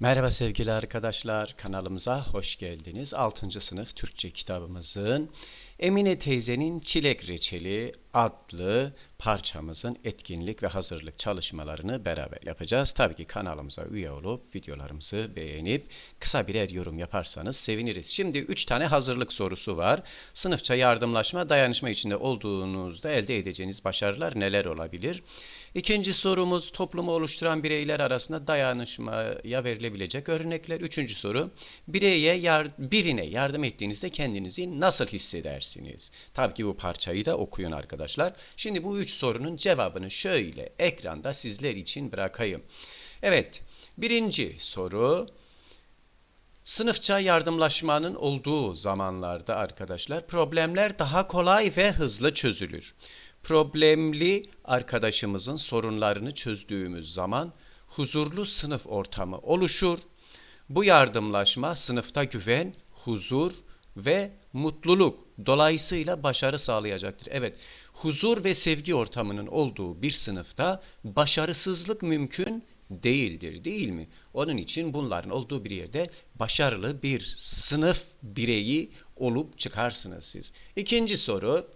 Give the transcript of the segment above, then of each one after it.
Merhaba sevgili arkadaşlar, kanalımıza hoş geldiniz. 6. sınıf Türkçe kitabımızın Emine teyzenin Çilek Reçeli adlı parçamızın etkinlik ve hazırlık çalışmalarını beraber yapacağız. Tabii ki kanalımıza üye olup videolarımızı beğenip kısa birer yorum yaparsanız seviniriz. Şimdi 3 tane hazırlık sorusu var. Sınıfça yardımlaşma, dayanışma içinde olduğunuzda elde edeceğiniz başarılar neler olabilir? İkinci sorumuz toplumu oluşturan bireyler arasında dayanışmaya verilebilecek örnekler. Üçüncü soru bireye yar, birine yardım ettiğinizde kendinizi nasıl hissedersiniz? Tabii ki bu parçayı da okuyun arkadaşlar. Şimdi bu üç sorunun cevabını şöyle ekranda sizler için bırakayım. Evet birinci soru Sınıfça yardımlaşmanın olduğu zamanlarda arkadaşlar problemler daha kolay ve hızlı çözülür. Problemli arkadaşımızın sorunlarını çözdüğümüz zaman huzurlu sınıf ortamı oluşur. Bu yardımlaşma sınıfta güven, huzur ve mutluluk dolayısıyla başarı sağlayacaktır. Evet, huzur ve sevgi ortamının olduğu bir sınıfta başarısızlık mümkün değildir değil mi? Onun için bunların olduğu bir yerde başarılı bir sınıf bireyi olup çıkarsınız siz. İkinci soru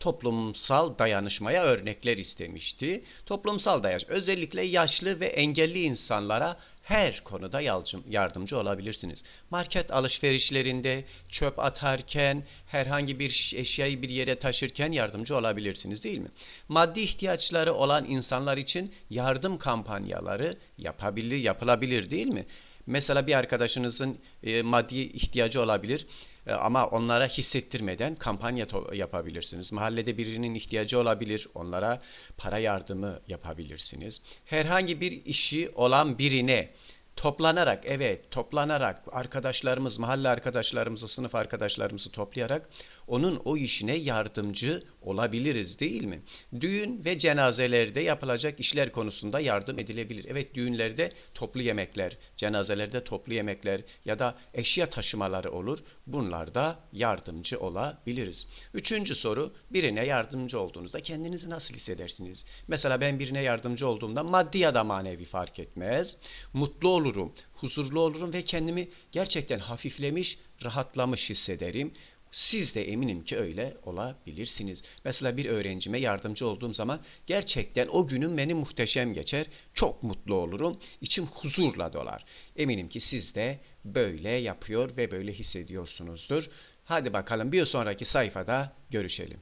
toplumsal dayanışmaya örnekler istemişti. Toplumsal dayanışma özellikle yaşlı ve engelli insanlara her konuda yardımcı olabilirsiniz. Market alışverişlerinde çöp atarken, herhangi bir eşyayı bir yere taşırken yardımcı olabilirsiniz değil mi? Maddi ihtiyaçları olan insanlar için yardım kampanyaları yapabilir, yapılabilir değil mi? Mesela bir arkadaşınızın e, maddi ihtiyacı olabilir ama onlara hissettirmeden kampanya yapabilirsiniz. Mahallede birinin ihtiyacı olabilir, onlara para yardımı yapabilirsiniz. Herhangi bir işi olan birine toplanarak evet toplanarak arkadaşlarımız mahalle arkadaşlarımızı sınıf arkadaşlarımızı toplayarak onun o işine yardımcı olabiliriz değil mi? Düğün ve cenazelerde yapılacak işler konusunda yardım edilebilir. Evet düğünlerde toplu yemekler, cenazelerde toplu yemekler ya da eşya taşımaları olur. Bunlarda yardımcı olabiliriz. Üçüncü soru birine yardımcı olduğunuzda kendinizi nasıl hissedersiniz? Mesela ben birine yardımcı olduğumda maddi ya da manevi fark etmez. Mutlu olurum, huzurlu olurum ve kendimi gerçekten hafiflemiş, rahatlamış hissederim. Siz de eminim ki öyle olabilirsiniz. Mesela bir öğrencime yardımcı olduğum zaman gerçekten o günüm benim muhteşem geçer. Çok mutlu olurum. İçim huzurla dolar. Eminim ki siz de böyle yapıyor ve böyle hissediyorsunuzdur. Hadi bakalım bir sonraki sayfada görüşelim.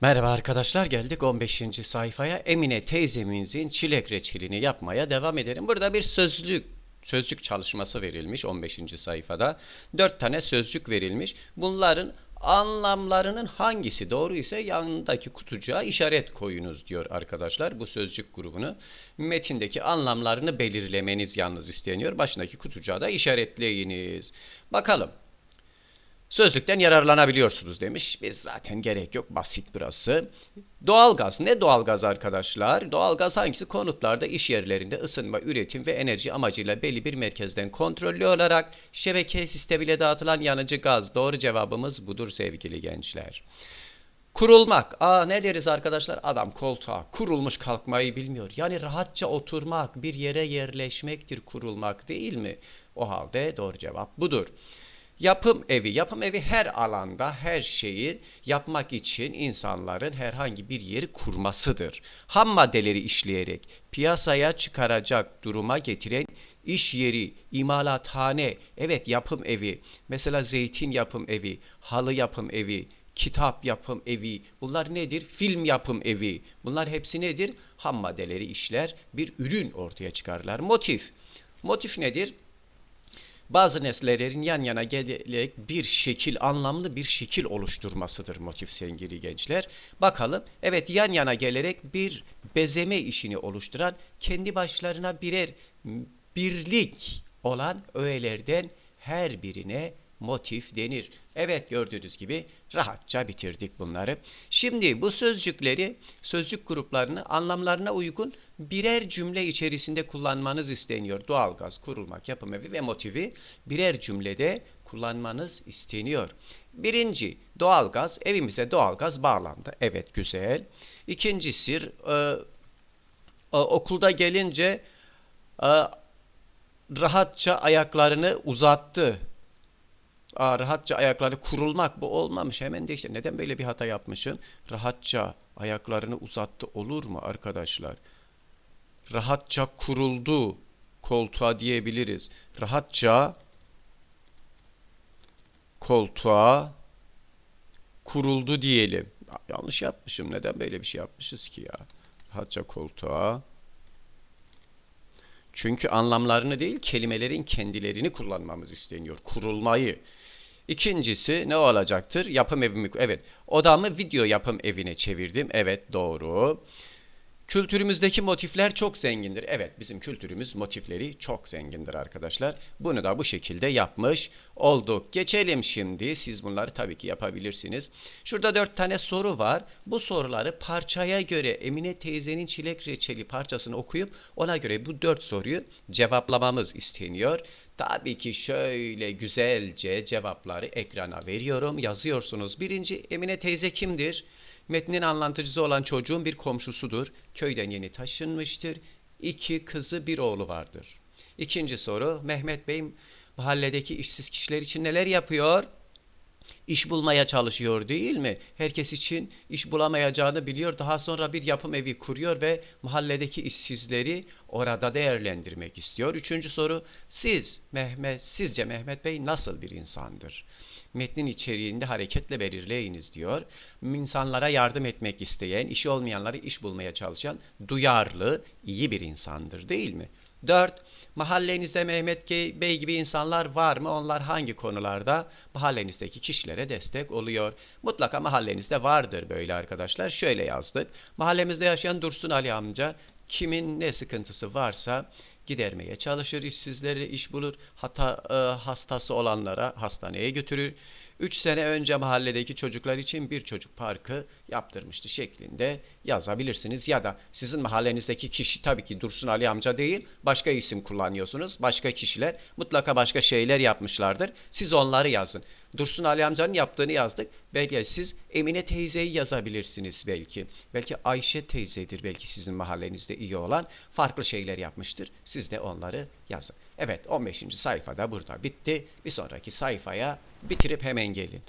Merhaba arkadaşlar geldik 15. sayfaya. Emine teyzemizin çilek reçelini yapmaya devam edelim. Burada bir sözlük sözcük çalışması verilmiş 15. sayfada. 4 tane sözcük verilmiş. Bunların anlamlarının hangisi doğru ise yanındaki kutucuğa işaret koyunuz diyor arkadaşlar. Bu sözcük grubunu metindeki anlamlarını belirlemeniz yalnız isteniyor. Başındaki kutucuğa da işaretleyiniz. Bakalım. Sözlükten yararlanabiliyorsunuz demiş. Biz zaten gerek yok basit burası. Doğalgaz ne doğalgaz arkadaşlar? Doğalgaz hangisi? Konutlarda, iş yerlerinde ısınma, üretim ve enerji amacıyla belli bir merkezden kontrollü olarak şebeke sistemiyle dağıtılan yanıcı gaz. Doğru cevabımız budur sevgili gençler. Kurulmak. Aa ne deriz arkadaşlar? Adam koltuğa kurulmuş kalkmayı bilmiyor. Yani rahatça oturmak, bir yere yerleşmektir kurulmak değil mi? O halde doğru cevap budur. Yapım evi, yapım evi her alanda her şeyi yapmak için insanların herhangi bir yeri kurmasıdır. Ham maddeleri işleyerek piyasaya çıkaracak duruma getiren iş yeri, imalathane, evet yapım evi, mesela zeytin yapım evi, halı yapım evi, kitap yapım evi, bunlar nedir? Film yapım evi, bunlar hepsi nedir? Ham maddeleri işler, bir ürün ortaya çıkarlar. Motif, motif nedir? Bazı nesnelerin yan yana gelerek bir şekil, anlamlı bir şekil oluşturmasıdır motif sevgili gençler. Bakalım, evet yan yana gelerek bir bezeme işini oluşturan, kendi başlarına birer birlik olan öğelerden her birine motif denir. Evet gördüğünüz gibi rahatça bitirdik bunları. Şimdi bu sözcükleri, sözcük gruplarını anlamlarına uygun birer cümle içerisinde kullanmanız isteniyor. Doğalgaz, kurulmak, yapım evi ve motivi birer cümlede kullanmanız isteniyor. Birinci, doğalgaz, evimize doğalgaz bağlandı. Evet güzel. İkincisi, e, e, okulda gelince Aa, rahatça ayaklarını uzattı. Aa, rahatça ayakları kurulmak bu olmamış. Hemen de işte neden böyle bir hata yapmışım? Rahatça ayaklarını uzattı olur mu arkadaşlar? Rahatça kuruldu koltuğa diyebiliriz. Rahatça koltuğa kuruldu diyelim. Ya, Yanlış yapmışım. Neden böyle bir şey yapmışız ki ya? Rahatça koltuğa. Çünkü anlamlarını değil, kelimelerin kendilerini kullanmamız isteniyor. Kurulmayı. İkincisi ne olacaktır? Yapım evimi, evet. Odamı video yapım evine çevirdim. Evet, doğru. Kültürümüzdeki motifler çok zengindir. Evet, bizim kültürümüz motifleri çok zengindir arkadaşlar. Bunu da bu şekilde yapmış olduk. Geçelim şimdi. Siz bunları tabii ki yapabilirsiniz. Şurada dört tane soru var. Bu soruları parçaya göre Emine teyzenin çilek reçeli parçasını okuyup ona göre bu dört soruyu cevaplamamız isteniyor. Tabii ki şöyle güzelce cevapları ekrana veriyorum. Yazıyorsunuz. Birinci Emine teyze kimdir? Metnin anlatıcısı olan çocuğun bir komşusudur. Köyden yeni taşınmıştır. İki kızı bir oğlu vardır. İkinci soru Mehmet Bey mahalledeki işsiz kişiler için neler yapıyor? İş bulmaya çalışıyor değil mi? Herkes için iş bulamayacağını biliyor. Daha sonra bir yapım evi kuruyor ve mahalledeki işsizleri orada değerlendirmek istiyor. Üçüncü soru siz Mehmet sizce Mehmet Bey nasıl bir insandır? Metnin içeriğinde hareketle belirleyiniz diyor. İnsanlara yardım etmek isteyen, işi olmayanları iş bulmaya çalışan, duyarlı, iyi bir insandır değil mi? 4. Mahallenizde Mehmet Bey gibi insanlar var mı? Onlar hangi konularda mahallenizdeki kişilere destek oluyor? Mutlaka mahallenizde vardır böyle arkadaşlar. Şöyle yazdık. Mahallemizde yaşayan Dursun Ali amca kimin ne sıkıntısı varsa gidermeye çalışır, işsizleri iş bulur, hata e, hastası olanlara hastaneye götürür. 3 sene önce mahalledeki çocuklar için bir çocuk parkı yaptırmıştı şeklinde yazabilirsiniz. Ya da sizin mahallenizdeki kişi tabii ki Dursun Ali amca değil, başka isim kullanıyorsunuz. Başka kişiler mutlaka başka şeyler yapmışlardır. Siz onları yazın. Dursun Ali amcanın yaptığını yazdık. Belki siz Emine teyzeyi yazabilirsiniz belki. Belki Ayşe teyzedir belki sizin mahallenizde iyi olan. Farklı şeyler yapmıştır. Siz de onları yazın. Evet 15. sayfada burada bitti. Bir sonraki sayfaya bitirip hemen gelin.